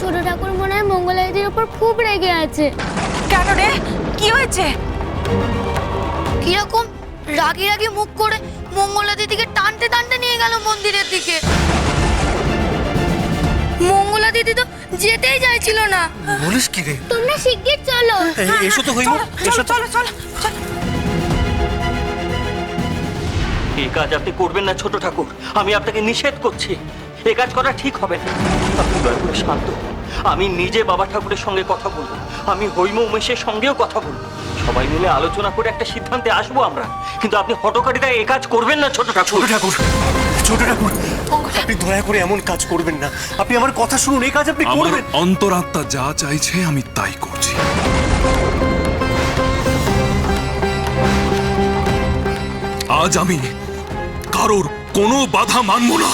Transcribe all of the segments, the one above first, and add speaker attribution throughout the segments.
Speaker 1: ছোট ঠাকুর মনে হয় মঙ্গলাদির ওপর খুব রেগে আছে।
Speaker 2: কেন রে? কি হয়েছে?
Speaker 3: কীরকম রাগি রাগি মুখ করে মঙ্গলা দিদিকে টানতে টানতে নিয়ে গেল মন্দিরের দিকে। মঙ্গলা দিদি তো যেতেই চাইছিল না।
Speaker 4: বলিস কি রে?
Speaker 1: তোমরা শিগগির চলো।
Speaker 4: এসো তো হইম
Speaker 2: চলো
Speaker 4: এসো
Speaker 2: চলো চলো
Speaker 5: এই কাজ আপনি করবেন না ছোট ঠাকুর। আমি আপনাকে নিষেধ করছি। এ কাজ করা ঠিক হবে না। আপনি দয়া করে শান্ত আমি নিজে বাবা ঠাকুরের সঙ্গে কথা বলব। আমি হৈম উমেশের সঙ্গেও কথা বলব। সবাই মিলে আলোচনা করে একটা সিদ্ধান্তে আসব আমরা। কিন্তু আপনি হটকারিতা এ কাজ করবেন না ছোট ঠাকুর।
Speaker 4: ছোট ঠাকুর ছোট ঠাকুর আপনি দয়া করে এমন কাজ করবেন না। আপনি আমার কথা শুনুন এই কাজ আপনি
Speaker 6: আমার
Speaker 4: করবেন।
Speaker 6: অন্তরাত্মা যা চাইছে আমি তাই করছি। আজ আমি কারোর কোনো বাধা মানব না।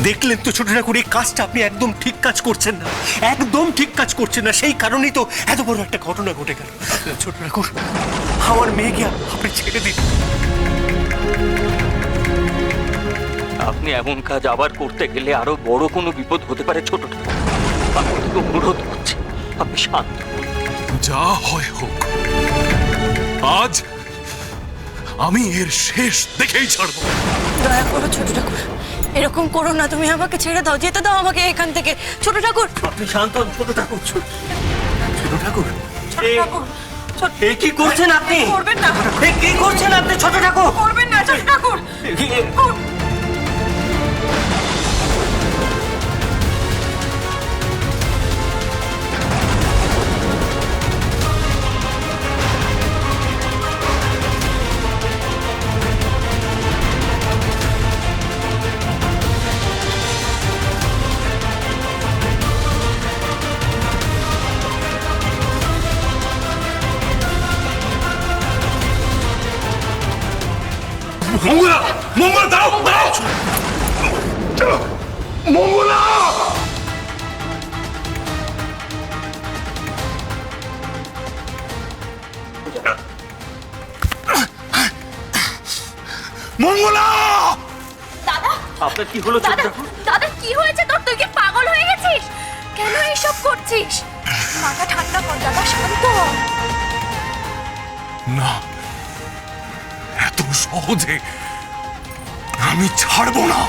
Speaker 4: দেখলেন তো ছোট ঠাকুর এই কাজটা আপনি একদম ঠিক কাজ করছেন না। একদম ঠিক কাজ করছেন না সেই কারণেই তো এত বড় একটা ঘটনা ঘটে গেল। ছোট ঠাকুর আমার মেয়েকে আপনি ছেড়ে দিন।
Speaker 5: আপনি এমন কাজ আবার করতে গেলে আরও বড় কোনো বিপদ হতে পারে ছোট ঠাকুর। আমি আপনাকে অনুরোধ করছি আপনি শান্ত
Speaker 6: যা হয় হোক আজ আমি এর শেষ দেখেই ছাড়বো।
Speaker 2: দয়া করো ছোট ঠাকুর। এরকম করো না তুমি আমাকে ছেড়ে দাও যেতে দাও আমাকে এখান থেকে। ছোট ঠাকুর।
Speaker 4: আপনি শান্ত হন ছোট ঠাকুর ছোট ছোট ঠাকুর।
Speaker 2: ছোট
Speaker 4: এ-
Speaker 2: ঠাকুর। ছোট-
Speaker 5: এ কি করছেন আপনি?
Speaker 2: করবেন না।
Speaker 5: এ কি করছেন আপনি ছোট ঠাকুর?
Speaker 2: করবেন
Speaker 6: মঙ্গলা মঙ্গলা দাও দাও মঙ্গলা মঙ্গলা
Speaker 5: আপনার কি হলো
Speaker 3: দাদা দাদা কি হয়েছে তোর? তুই কি পাগল হয়ে গেছিস? কেন এইসব করছিস? মাথা ঠান্ডা কর দাদা শান্ত
Speaker 6: না। সহজে। আমি ছাড়ব না।